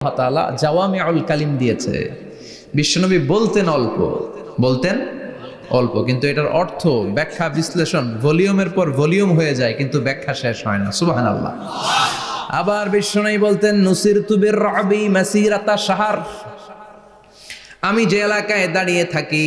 আল্লাহ তাআলা জাওয়ামিউল কালিম দিয়েছে। বিশ্বনবী বলতেন অল্প। বলতেন অল্প, কিন্তু এটার অর্থ ব্যাখ্যা, বিশ্লেষণ ভলিউমের পর ভলিউম হয়ে যায়, কিন্তু ব্যাখ্যা শেষ হয় না। সুবহানাল্লাহ। আবার বিশ্বনবী বলতেন নুসির তুবির রবি মাসিরাতা সাহার আমি যে এলাকায় দাঁড়িয়ে থাকি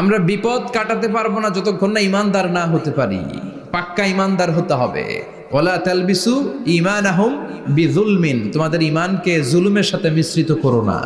আমরা বিপদ কাটাতে পারব না যতক্ষণ না ইমানদার না হতে পারি। পাক্কা ইমানদার হতে হবে। ওলা তালবিসু ইমান আহম বিজুলমিন তোমাদের ইমানকে জুলুমের সাথে মিশ্রিত করো না।